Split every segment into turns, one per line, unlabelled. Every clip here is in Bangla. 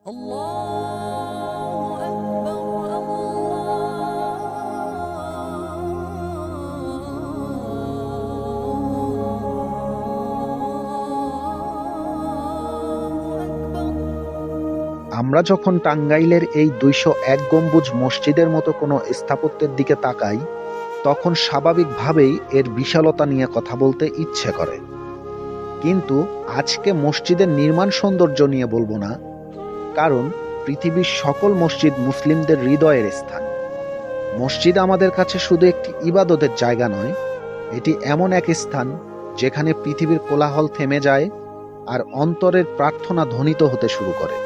আমরা যখন টাঙ্গাইলের এই দুইশো এক গম্বুজ মসজিদের মতো কোনো স্থাপত্যের দিকে তাকাই, তখন স্বাভাবিকভাবেই এর বিশালতা নিয়ে কথা বলতে ইচ্ছে করে। কিন্তু আজকে মসজিদের নির্মাণ সৌন্দর্য নিয়ে বলব না কারণ পৃথিবীর সকল মসজিদ মুসলিমদের হৃদয়ের স্থান। মসজিদ আমাদের কাছে শুধু একটি ইবাদতের জায়গা নয়, এটি এমন এক স্থান যেখানে পৃথিবীর কোলাহল থেমে যায় আর অন্তরের প্রার্থনা ধ্বনিত হতে শুরু করে।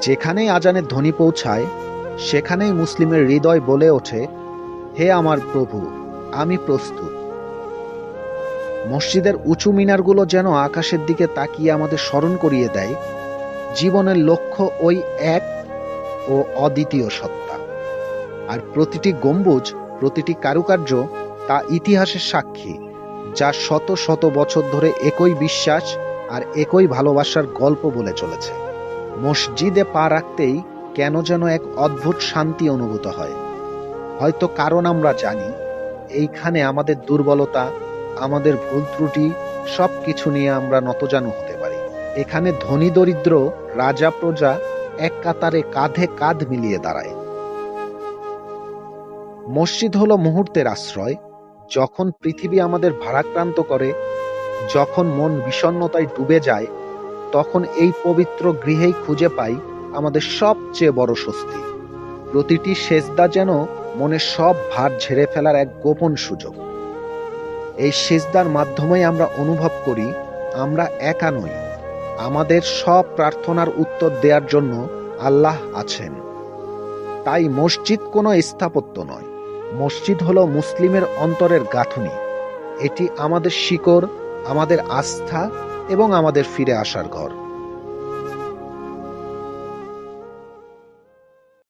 যেখানেই আজানের ধ্বনি পৌঁছায়, সেখানেই মুসলিমের হৃদয় বলে ওঠে, হে আমার প্রভু, আমি প্রস্তুত। মসজিদের উঁচু মিনারগুলো যেন আকাশের দিকে তাকিয়ে আমাদের স্মরণ করিয়ে দেয় জীবনের লক্ষ্য ওই এক ও অদ্বিতীয় সত্তা। আর প্রতিটি গম্বুজ, প্রতিটি কারুকার্য তা ইতিহাসের সাক্ষী, যা শত শত বছর ধরে একই বিশ্বাস আর একই ভালোবাসার গল্প বলে চলেছে। মসজিদে পা রাখতেই কেন যেন এক অদ্ভুত শান্তি অনুভূত হয়। হয়তো কারণ আমরা জানি, এইখানে আমাদের দুর্বলতা, আমাদের ভুল ত্রুটি সব কিছু নিয়ে আমরা নতজানু হতে পারি। এখানে ধনী দরিদ্র, রাজা প্রজা এক কাতারে কাঁধে কাঁধ মিলিয়ে দাঁড়ায়। মসজিদ হলো মুহূর্তের আশ্রয়। যখন পৃথিবী আমাদের ভারাক্রান্ত করে, যখন মন বিষণ্ণতায় ডুবে যায়, তখন এই পবিত্র গৃহেই খুঁজে পাই আমাদের সবচেয়ে বড় স্বস্তি। প্রতিটি সেজদা যেন মনের সব ভার ঝেড়ে ফেলার এক গোপন সুযোগ। এই সেজদার মাধ্যমেই আমরা অনুভব করি, আমরা একা নই। আমাদের সব প্রার্থনার উত্তর দেওয়ার জন্য আল্লাহ আছেন। তাই মসজিদ কোনো স্থাপত্য নয়। মসজিদ হলো মুসলিমের অন্তরের গাঁথুনি। এটি আমাদের শিকড়, আমাদের আস্থা এবং আমাদের ফিরে আসার ঘর।